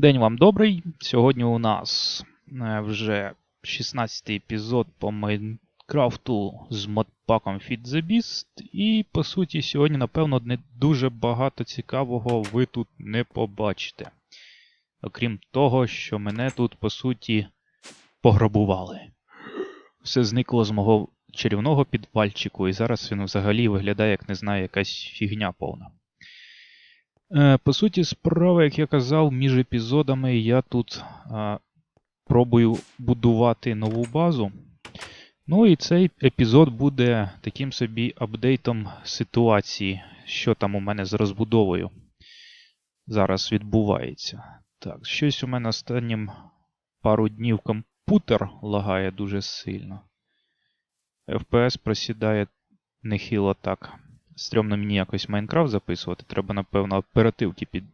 День вам добрий. Сьогодні у нас е, вже 16-й епізод по Майнкрафту з модпаком Feed the Beast. І по суті, сьогодні, напевно, не дуже багато цікавого ви тут не побачите. Окрім того, що мене тут, по суті, пограбували. Все зникло з мого чарівного підвальчику, і зараз він взагалі виглядає, як не знаю, якась фігня повна. Е, По суті, справа, як я казав, між епізодами я тут пробую будувати нову базу. Ну і цей епізод буде таким собі апдейтом ситуації, що там у мене з розбудовою зараз відбувається. Так, щось у мене останнім пару днів комп'ютер лагає дуже сильно. FPS просідає нехило так. Стрьомно мені якось Майнкрафт записувати. Треба, напевно, оперативки під...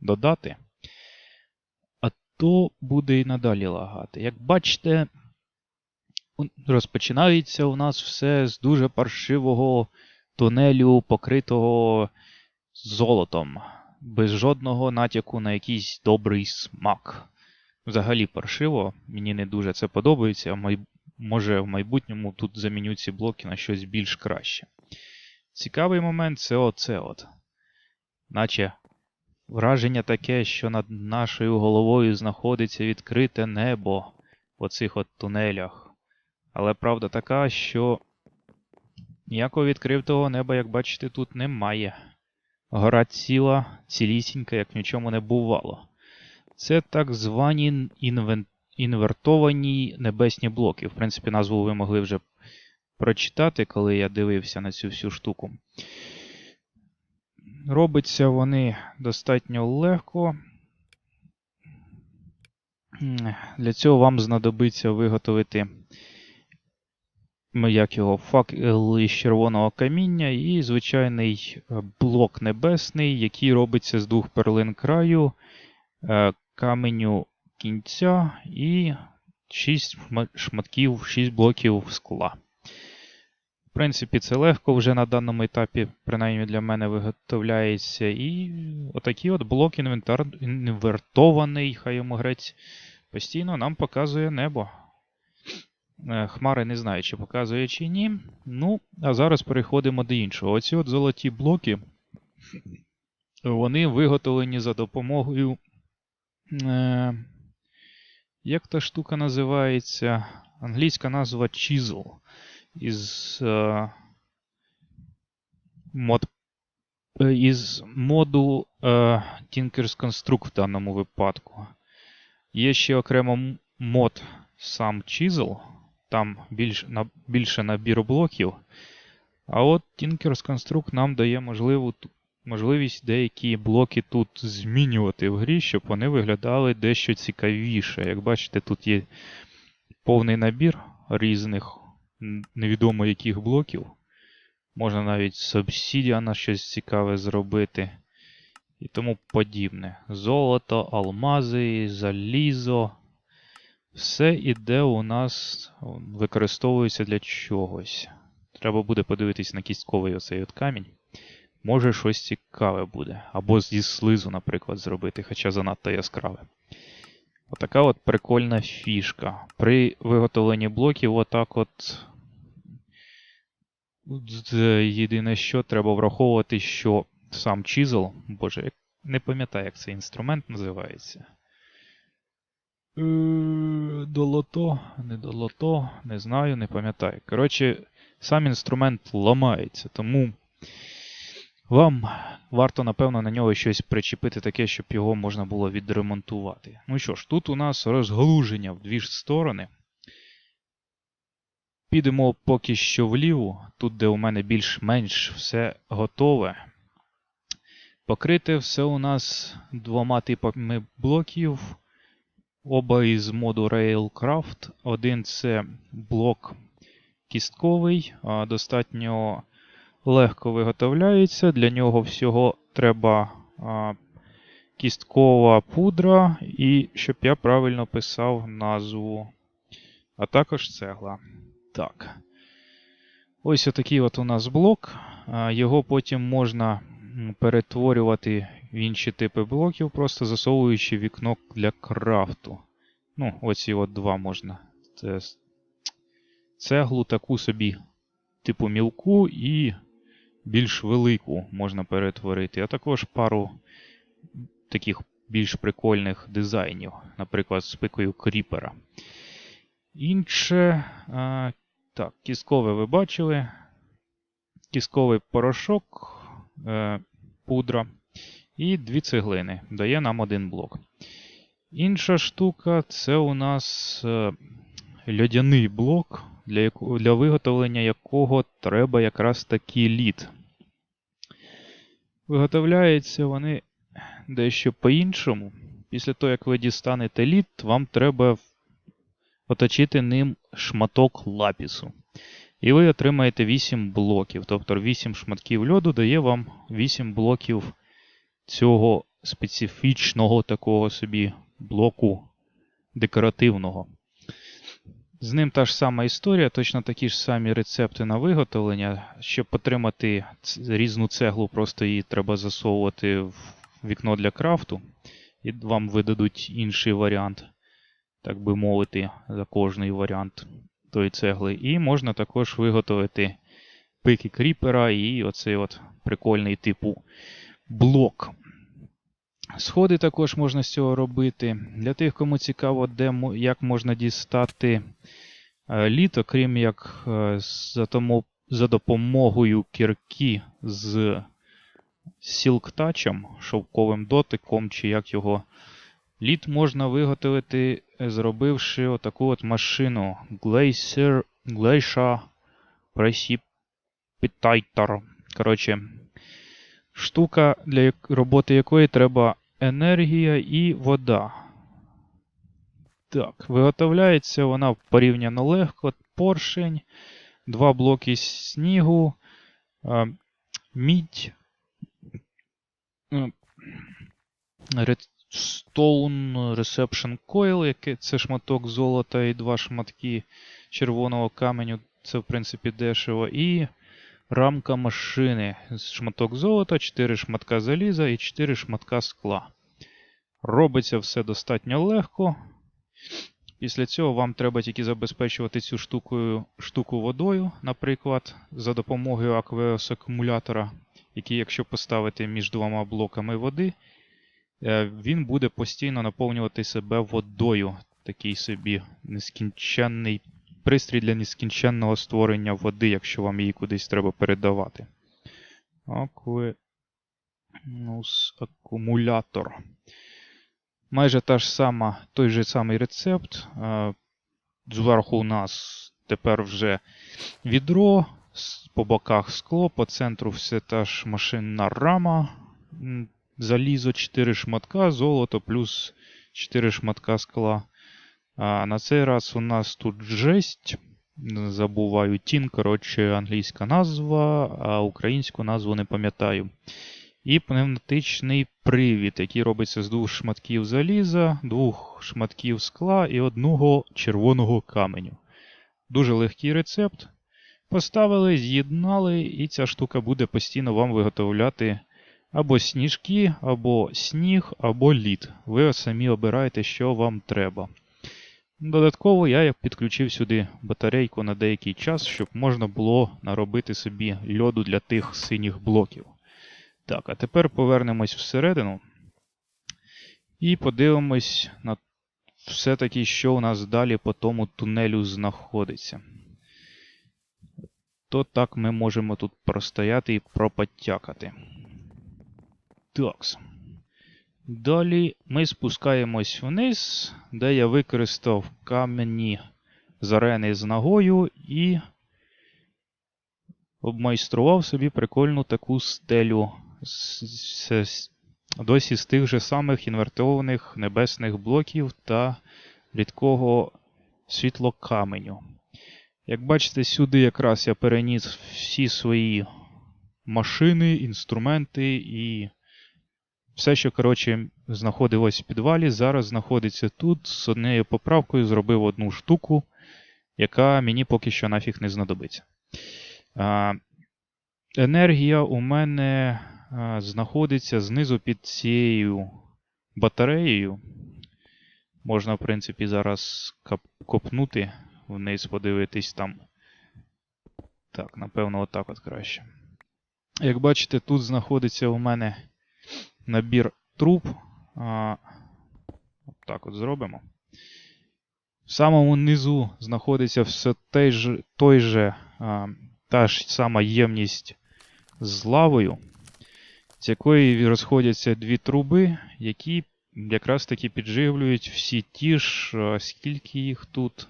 додати. А то буде і надалі лагати. Як бачите, розпочинається у нас все з дуже паршивого тунелю, покритого золотом, без жодного натяку на якийсь добрий смак. Взагалі паршиво, мені не дуже це подобається. а май- Може в майбутньому тут заміню ці блоки на щось більш краще. Цікавий момент це оце от. Наче враження таке, що над нашою головою знаходиться відкрите небо в оцих от тунелях. Але правда така, що ніякого відкритого неба, як бачите, тут немає. Гора ціла, цілісінька, як в нічому не бувало. Це так звані інвен... інвертовані небесні блоки. В принципі, назву ви могли вже прочитати, коли я дивився на цю всю штуку. Робиться вони достатньо легко. Для цього вам знадобиться виготовити як його, факел із червоного каміння і звичайний е, блок небесний, який робиться з двох перлин краю, е, каменю кінця і 6 шматків, 6 блоків скла. Принципі, це легко вже на даному етапі, принаймні для мене виготовляється. І отакий от блок інвентар... інвертований, хай йому грець, постійно нам показує небо. Е, Хмари не знаю, чи показує, чи ні. Ну, а зараз переходимо до іншого. Оці от золоті блоки, вони виготовлені за допомогою. Е... Як та штука називається? Англійська назва Chisel із е, мод, е, із моду е, Tinker's Construct в даному випадку. Є ще окремо мод сам Chisel, там більш, на, більше набір блоків. А от Tinker's Construct нам дає можливу, можливість деякі блоки тут змінювати в грі, щоб вони виглядали дещо цікавіше. Як бачите, тут є повний набір різних невідомо яких блоків. Можна навіть з обсідіана щось цікаве зробити. І тому подібне. Золото, алмази, залізо. Все іде у нас, використовується для чогось. Треба буде подивитись на кістковий оцей от камінь. Може щось цікаве буде. Або зі слизу, наприклад, зробити, хоча занадто яскраве. Отака от прикольна фішка. При виготовленні блоків отак от. Єдине, що треба враховувати, що сам чизел, боже, не пам'ятаю, як цей інструмент називається. Е, Долото, не долото, не знаю, не пам'ятаю. Коротше, сам інструмент ламається, тому вам варто, напевно, на нього щось причепити таке, щоб його можна було відремонтувати. Ну що ж, тут у нас розгалуження в дві ж сторони. Підемо поки що вліво, тут, де у мене більш-менш все готове. Покрите все у нас двома типами блоків. Оба із моду Railcraft. Один це блок кістковий, достатньо легко виготовляється. Для нього всього треба а, кісткова пудра, і щоб я правильно писав назву. А також цегла. Так. Ось отакий от у нас блок. Його потім можна перетворювати в інші типи блоків, просто засовуючи вікно для крафту. Ну, оці от два можна. Це цеглу таку собі, типу мілку і більш велику можна перетворити, а також пару таких більш прикольних дизайнів, наприклад, з пикою кріпера. Інше. А, так, кісткове ви бачили. Кістковий порошок, е, пудра і дві цеглини. Дає нам один блок. Інша штука це у нас е, льодяний блок, для яко, для виготовлення якого треба якраз такий лід. Виготовляються вони дещо по-іншому. Після того, як ви дістанете лід, вам треба оточити ним шматок лапісу. І ви отримаєте 8 блоків. Тобто 8 шматків льоду дає вам 8 блоків цього специфічного такого собі блоку декоративного. З ним та ж сама історія, точно такі ж самі рецепти на виготовлення. Щоб отримати різну цеглу, просто її треба засовувати в вікно для крафту, і вам видадуть інший варіант, так би мовити, за кожний варіант тої цегли. І можна також виготовити пики кріпера і оцей от прикольний типу блок. Сходи також можна з цього робити. Для тих, кому цікаво, де, як можна дістати е, літо, крім як е, за, тому, за допомогою кірки з сілктачем, шовковим дотиком, чи як його лід можна виготовити, зробивши отаку от машину Glacier, Glacier Precipitator. Коротше, штука, для роботи якої треба енергія і вода. Так, виготовляється вона порівняно легко. Поршень, два блоки снігу, мідь, Stone Reception Coil, яке це шматок золота і два шматки червоного каменю, це в принципі дешево. І рамка машини. Шматок золота, 4 шматка заліза і 4 шматка скла. Робиться все достатньо легко. Після цього вам треба тільки забезпечувати цю штуку, штуку водою, наприклад, за допомогою аквеос акумулятора, який, якщо поставити між двома блоками води, е, він буде постійно наповнювати себе водою. Такий собі нескінченний пристрій для нескінченного створення води, якщо вам її кудись треба передавати. Акумулятор. Майже та ж сама, той же самий рецепт. Е, зверху у нас тепер вже відро, по боках скло, по центру все та ж машинна рама. Залізо 4 шматка, золото плюс 4 шматка скла. А На цей раз у нас тут жесть. Забуваю тін, коротше, англійська назва, а українську назву не пам'ятаю. І пневматичний привід, який робиться з двох шматків заліза, двох шматків скла і одного червоного каменю. Дуже легкий рецепт. Поставили, з'єднали, і ця штука буде постійно вам виготовляти або сніжки, або сніг, або лід. Ви самі обираєте, що вам треба. Додатково я підключив сюди батарейку на деякий час, щоб можна було наробити собі льоду для тих синіх блоків. Так, а тепер повернемось всередину і подивимось на все-таки, що у нас далі по тому тунелю знаходиться. То так ми можемо тут простояти і пропотякати. Такс. Далі ми спускаємось вниз, де я використав кам'яні зарени з ногою і обмайстрував собі прикольну таку стелю досі з тих же самих інвертованих небесних блоків та рідкого світлокаменю. Як бачите, сюди якраз я переніс всі свої машини, інструменти і все, що, коротше, знаходилось в підвалі, зараз знаходиться тут. З однією поправкою зробив одну штуку, яка мені поки що нафіг не знадобиться. Енергія у мене знаходиться знизу під цією батареєю. Можна, в принципі, зараз копнути вниз, подивитись там. Так, напевно, отак от краще. Як бачите, тут знаходиться у мене набір труб. А, так от зробимо. В самому низу знаходиться все той же, той же а, та ж сама ємність з лавою, з якої розходяться дві труби, які якраз таки підживлюють всі ті ж, а, скільки їх тут?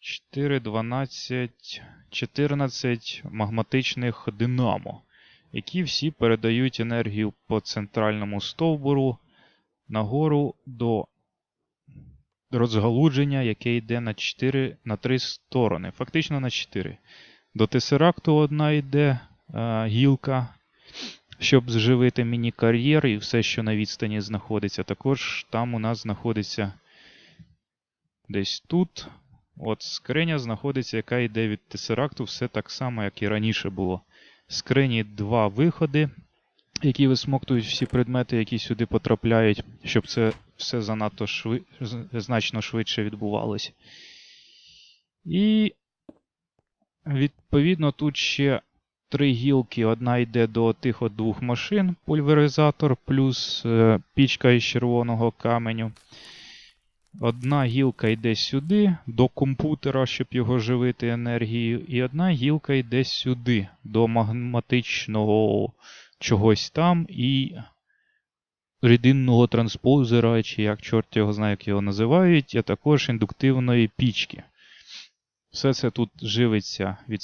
4, 12, 14 магматичних динамо, які всі передають енергію по центральному стовбуру нагору до розгалудження, яке йде на 4, на 3 сторони. Фактично на 4. До тесеракту одна йде е, гілка, щоб зживити міні-кар'єр і все, що на відстані знаходиться. Також там у нас знаходиться десь тут. От скриня знаходиться, яка йде від тесеракту, все так само, як і раніше було. Скрині два виходи, які висмоктують всі предмети, які сюди потрапляють, щоб це все занадто шви... значно швидше відбувалося. І відповідно тут ще три гілки. Одна йде до тих от двох машин, пульверизатор, плюс е, пічка із червоного каменю. Одна гілка йде сюди, до комп'ютера, щоб його живити енергією, і одна гілка йде сюди, до магматичного чогось там і рідинного транспозера, чи як чорт його знає, як його називають, а також індуктивної пічки. Все це тут живиться від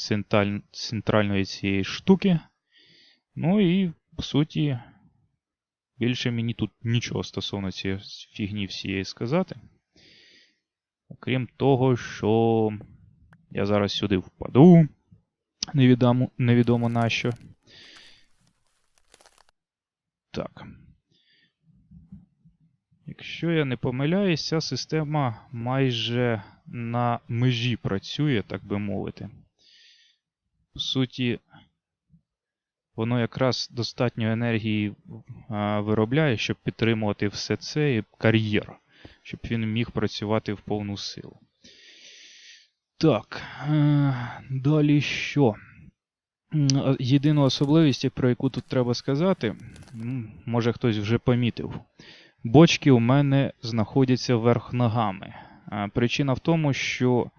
центральної цієї штуки. Ну і, по суті, більше мені тут нічого стосовно цієї фігні всієї сказати. Окрім того, що я зараз сюди впаду. Невідомо, невідомо на що. Так. Якщо я не помиляюсь, ця система майже на межі працює, так би мовити. По суті, воно якраз достатньо енергії виробляє, щоб підтримувати все це і кар'єр, щоб він міг працювати в повну силу. Так, е, далі що? Єдину особливість, про яку тут треба сказати, може хтось вже помітив. Бочки у мене знаходяться вверх ногами. Причина в тому, що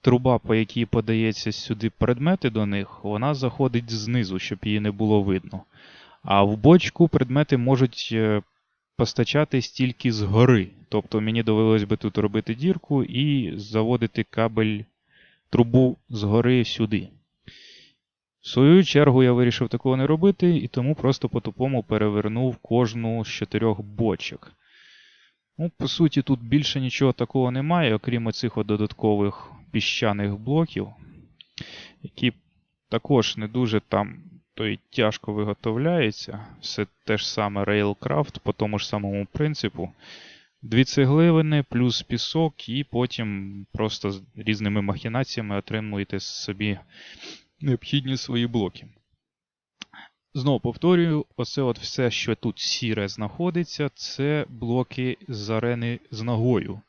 труба, по якій подається сюди предмети до них, вона заходить знизу, щоб її не було видно. А в бочку предмети можуть е, постачатись тільки згори. Тобто мені довелось би тут робити дірку і заводити кабель трубу згори сюди. В свою чергу я вирішив такого не робити, і тому просто по-тупому перевернув кожну з чотирьох бочок. Ну, по суті, тут більше нічого такого немає, окрім оцих додаткових піщаних блоків, які також не дуже там то й тяжко виготовляються. Все те ж саме Railcraft по тому ж самому принципу. Дві цеглини плюс пісок, і потім просто з різними махінаціями отримуєте собі необхідні свої блоки. Знову повторюю, оце от все, що тут сіре знаходиться, це блоки з арени з ногою.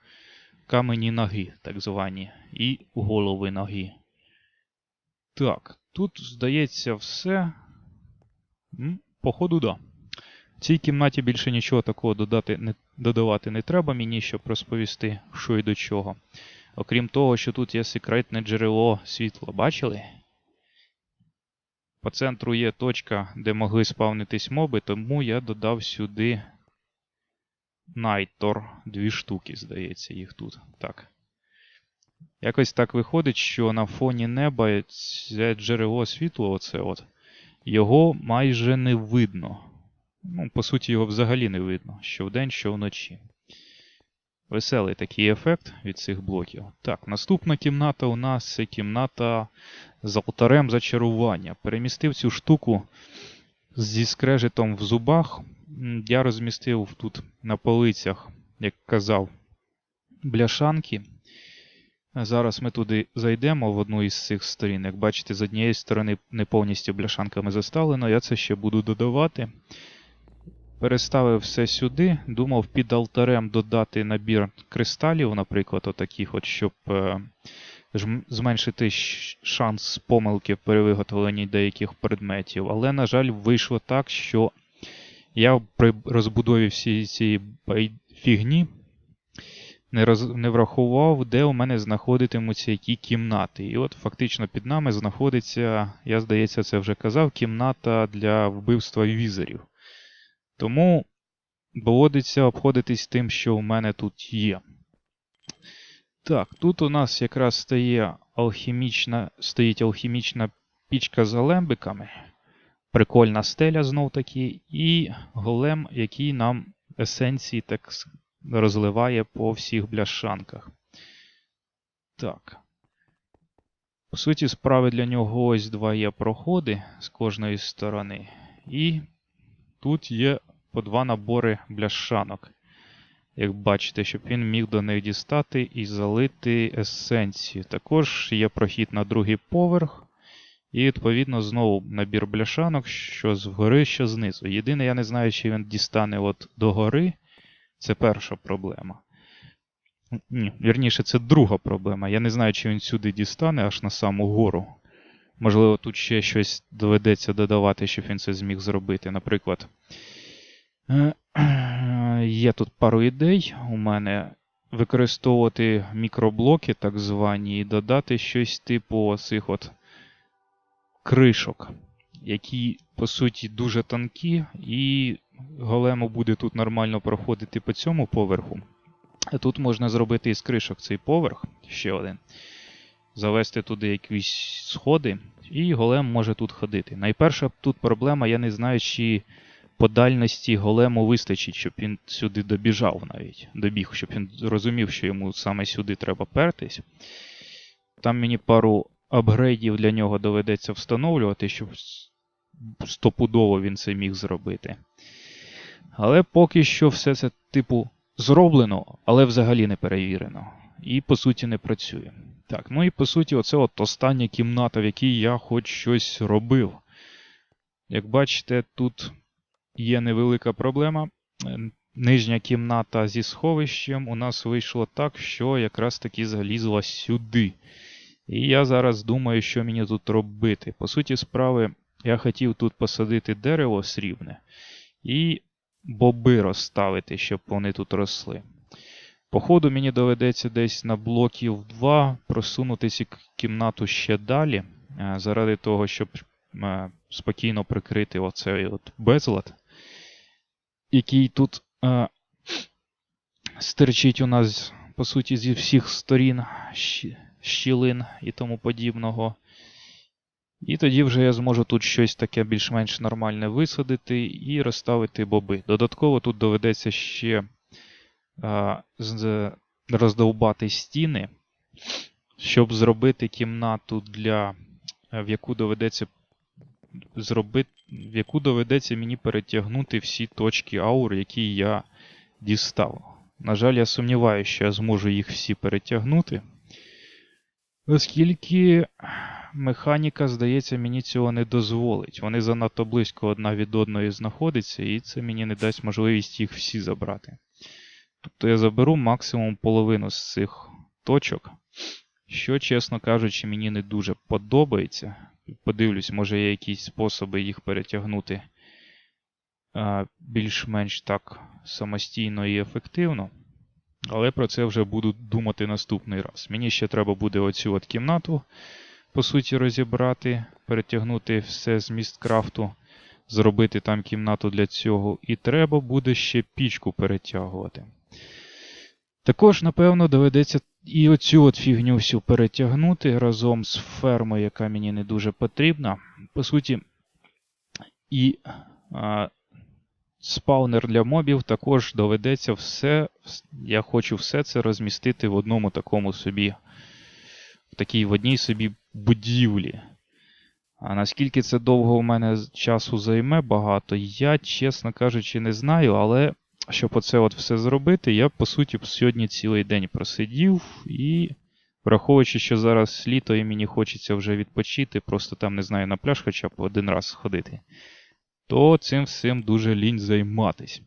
Камені ноги, так звані, і голови ноги. Так, тут, здається, все. Походу, да. В цій кімнаті більше нічого такого додати, не, додавати не треба мені, щоб розповісти, що і до чого. Окрім того, що тут є секретне джерело світла. Бачили? По центру є точка, де могли спавнитись моби, тому я додав сюди Найтор. Дві штуки, здається, їх тут. Так. Якось так виходить, що на фоні неба це джерело світла, оце от, його майже не видно. Ну, по суті, його взагалі не видно, що вдень, що вночі. Веселий такий ефект від цих блоків. Так, наступна кімната у нас це кімната з алтарем зачарування. Перемістив цю штуку зі скрежетом в зубах. Я розмістив тут на полицях, як казав, бляшанки. Зараз ми туди зайдемо в одну із цих сторін. Як бачите, з однієї сторони не повністю бляшанками заставлено, я це ще буду додавати. Переставив все сюди. Думав під алтарем додати набір кристалів, наприклад, отаких, от, щоб е, зменшити шанс помилки при виготовленні деяких предметів. Але, на жаль, вийшло так, що я при розбудові всієї цієї фігні не, роз, не врахував, де у мене знаходитимуться які кімнати. І от фактично під нами знаходиться, я здається, це вже казав, кімната для вбивства візерів. Тому доводиться обходитись тим, що у мене тут є. Так, тут у нас якраз стає алхімічна, стоїть алхімічна пічка з алембиками. Прикольна стеля знов таки, і голем, який нам есенції так розливає по всіх бляшанках. Так. По суті, справи для нього ось два є проходи з кожної сторони. І тут є по два набори бляшанок. Як бачите, щоб він міг до них дістати і залити есенцію. Також є прохід на другий поверх. І, відповідно, знову набір бляшанок, що згори, що знизу. Єдине, я не знаю, чи він дістане от до гори. Це перша проблема. Ні, вірніше, це друга проблема. Я не знаю, чи він сюди дістане аж на саму гору. Можливо, тут ще щось доведеться додавати, щоб він це зміг зробити. Наприклад, є тут пару ідей у мене. Використовувати мікроблоки, так звані, і додати щось типу цих от кришок, які, по суті, дуже тонкі, і голему буде тут нормально проходити по цьому поверху. А тут можна зробити із кришок цей поверх, ще один. Завести туди якісь сходи, і голем може тут ходити. Найперша тут проблема, я не знаю, чи по дальності голему вистачить, щоб він сюди добіжав навіть. Добіг, щоб він розумів, що йому саме сюди треба пертись. Там мені пару апгрейдів для нього доведеться встановлювати, щоб стопудово він це міг зробити. Але поки що все це, типу, зроблено, але взагалі не перевірено. І по суті не працює. Так, ну і по суті, оце от остання кімната, в якій я хоч щось робив. Як бачите, тут є невелика проблема. Е, Нижня кімната зі сховищем у нас вийшло так, що якраз таки залізла сюди. І я зараз думаю, що мені тут робити. По суті справи, я хотів тут посадити дерево срібне і боби розставити, щоб вони тут росли. Походу, мені доведеться десь на блоків 2 просунутися кімнату ще далі, е, заради того, щоб е, спокійно прикрити оцей от безлад, який тут е, стирчить у нас, по суті, зі всіх сторін щілин і тому подібного. І тоді вже я зможу тут щось таке більш-менш нормальне висадити і розставити боби. Додатково тут доведеться ще а, з- роздовбати стіни, щоб зробити кімнату для. е, в яку доведеться зробити, в яку доведеться мені перетягнути всі точки аур, які я дістав. На жаль, я сумніваюся, що я зможу їх всі перетягнути. Оскільки механіка, здається, мені цього не дозволить. Вони занадто близько одна від одної знаходяться, і це мені не дасть можливість їх всі забрати. Тобто я заберу максимум половину з цих точок, що, чесно кажучи, мені не дуже подобається. Подивлюсь, може є якісь способи їх перетягнути більш-менш так самостійно і ефективно. Але про це вже буду думати наступний раз. Мені ще треба буде оцю от кімнату, по суті, розібрати, перетягнути все з місткрафту, зробити там кімнату для цього, і треба буде ще пічку перетягувати. Також, напевно, доведеться і оцю от фігню всю перетягнути разом з фермою, яка мені не дуже потрібна. По суті, і а, спаунер для мобів також доведеться все. Я хочу все це розмістити в одному такому собі, в такій в одній собі будівлі. А наскільки це довго у мене часу займе багато, я, чесно кажучи, не знаю, але щоб оце от все зробити, я, по суті, сьогодні цілий день просидів і Враховуючи, що зараз літо і мені хочеться вже відпочити, просто там, не знаю, на пляж хоча б один раз сходити, то цим всім дуже лінь займатись.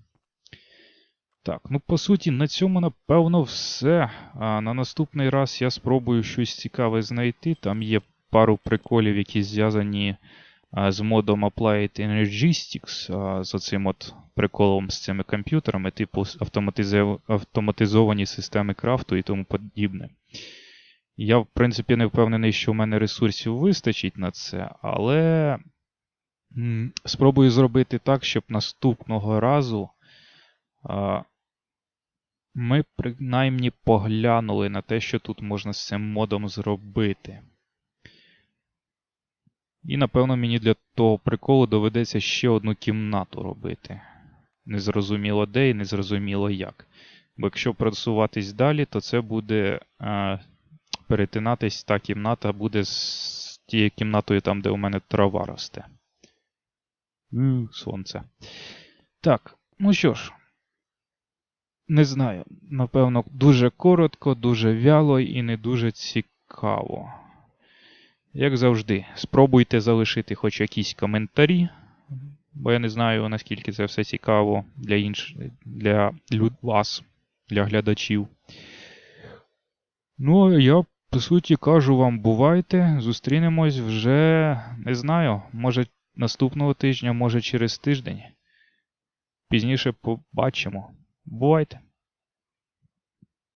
Так, ну по суті, на цьому, напевно, все. А на наступний раз я спробую щось цікаве знайти. Там є пару приколів, які зв'язані з модом Applied Energistics, а, з оцим от приколом з цими комп'ютерами, типу автоматизовані системи крафту і тому подібне. Я, в принципі, не впевнений, що в мене ресурсів вистачить на це, але спробую зробити так, щоб наступного разу ми принаймні поглянули на те, що тут можна з цим модом зробити. І, напевно, мені для того приколу доведеться ще одну кімнату робити. Незрозуміло де і незрозуміло як. Бо якщо просуватись далі, то це буде е, перетинатись та кімната буде з тією кімнатою там, де у мене трава росте. Сонце. Так, ну що ж. Не знаю. Напевно, дуже коротко, дуже вяло і не дуже цікаво. Як завжди, спробуйте залишити хоч якісь коментарі, бо я не знаю, наскільки це все цікаво для інш... для вас, для глядачів. Ну, я, по суті, кажу вам, бувайте, зустрінемось вже, не знаю, може наступного тижня, може через тиждень. Пізніше побачимо. Бувайте!